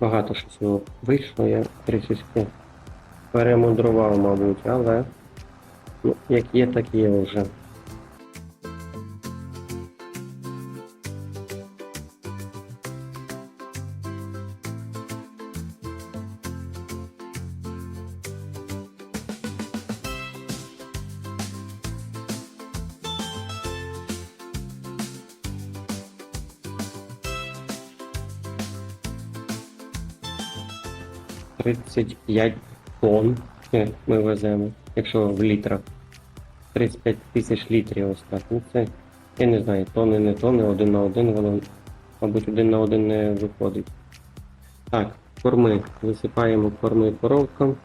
Багато що цього вийшло, я трішечки перемудрував, мабуть, але ну, як є, так є вже. Тридцять п'ять тонн е, ми веземо, якщо в літрах. 35 тисяч літрів ось. Ну це, я не знаю, тонни, не тонни, один на один, воно, мабуть, один на один не виходить. Так, корми. Висипаємо корми коровкам.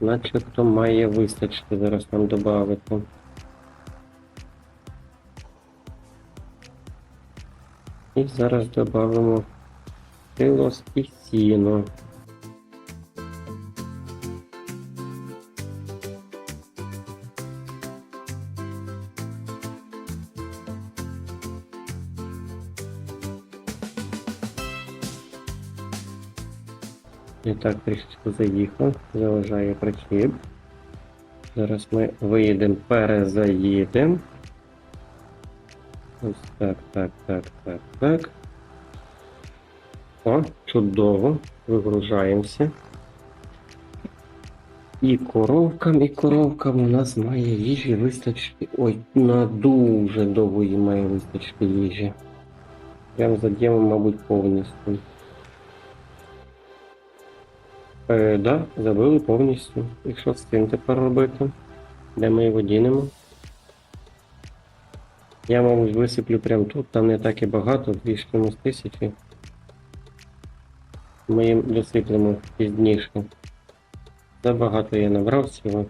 Начебто має вистачити зараз нам додати. І зараз додамо силос і сіно. І так трішечки заїхав, заважає причіп. Зараз ми виїдемо, перезаїдемо. Ось так, так, так, так, так. О, чудово. Вигружаємося. І коровкам, і коровкам у нас має їжі вистачити. Ой, на дуже довгої має вистачити їжі. Прям задіємо, мабуть, повністю. Е, да, забили повністю. І що з цим тепер робити? Де ми його дінемо? Я, мабуть, висиплю прямо тут, там не так і багато, дві з тисячі. Ми їм досиплемо пізніше. Забагато я набрав цього.